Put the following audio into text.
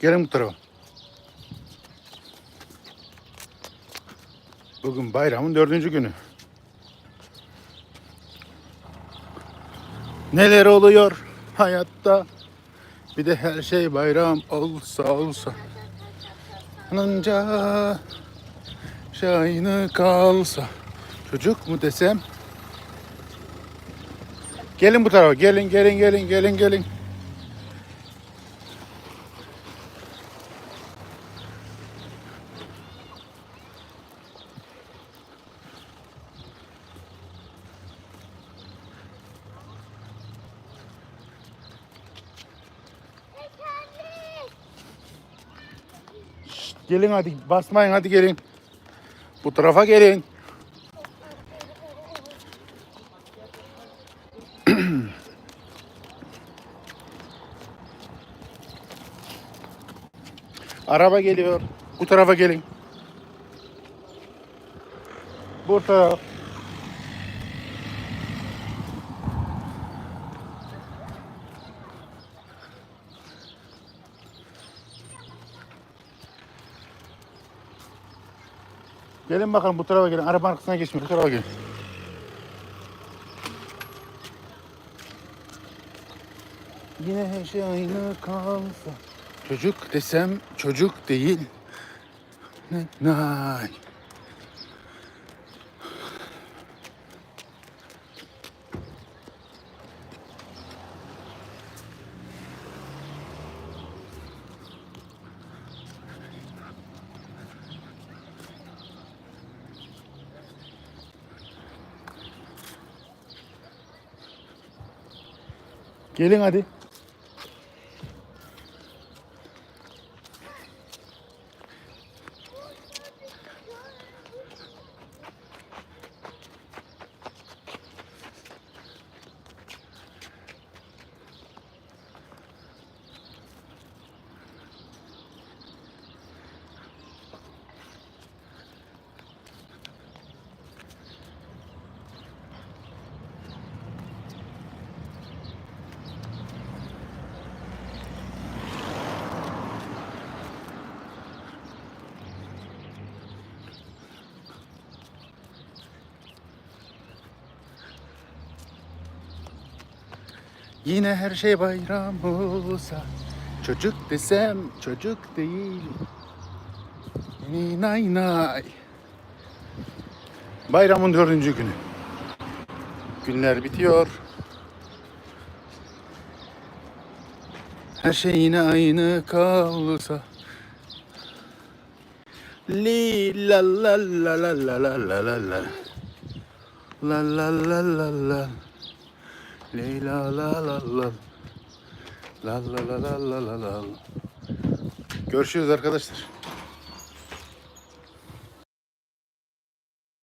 Gelin bu tarafa. Bugün bayramın dördüncü günü. Neler oluyor hayatta? Bir de her şey bayram olsa olsa. Anınca şahini kalsa. Çocuk mu desem? Gelin bu tarafa. Gelin gelin gelin gelin gelin. Gelin hadi basmayın hadi gelin. Bu tarafa gelin. Araba geliyor. Bu tarafa gelin. Bu taraf. Gelin bakalım bu tarafa gelin. Araba arkasına geçmeyin. Bu tarafa gelin. Yine her şey aynı kalsa. Çocuk desem çocuk değil. Ne? Nay. Gelin hadi. Yine her şey bayram olsa Çocuk desem çocuk değil. Nay nay. Bayramın dördüncü günü. Günler bitiyor. Her şey yine aynı kalsa. Li la la la la la la la la. La la la la la Leyla la la la La la la la la la Görüşürüz arkadaşlar.